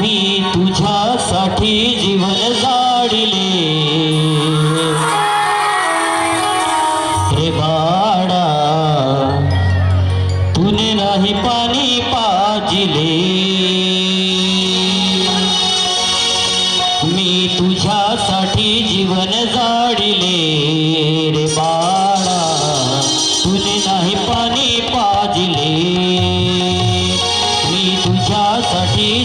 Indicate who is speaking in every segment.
Speaker 1: मी तुझ्यासाठी जीवन जाडिले रे बाडा तुने नाही पाणी पाजिले. मी तुझ्यासाठी जीवन जाडिले रे बाळा तुने नाही पाणी पाजिले. मी तुझ्यासाठी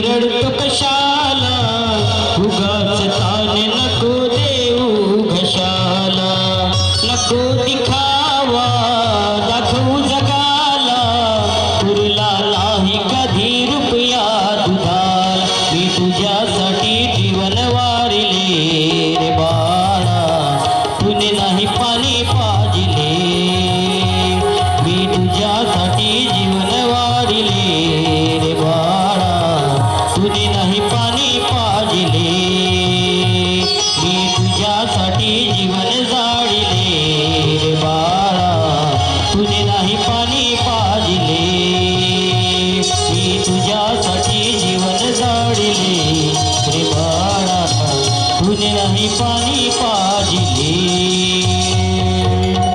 Speaker 1: विरळ तो कशा पाणी पाजले. मी तुझ्यासाठी जीवन झाडे रे बाळा तुने नाही पाणी पाजले.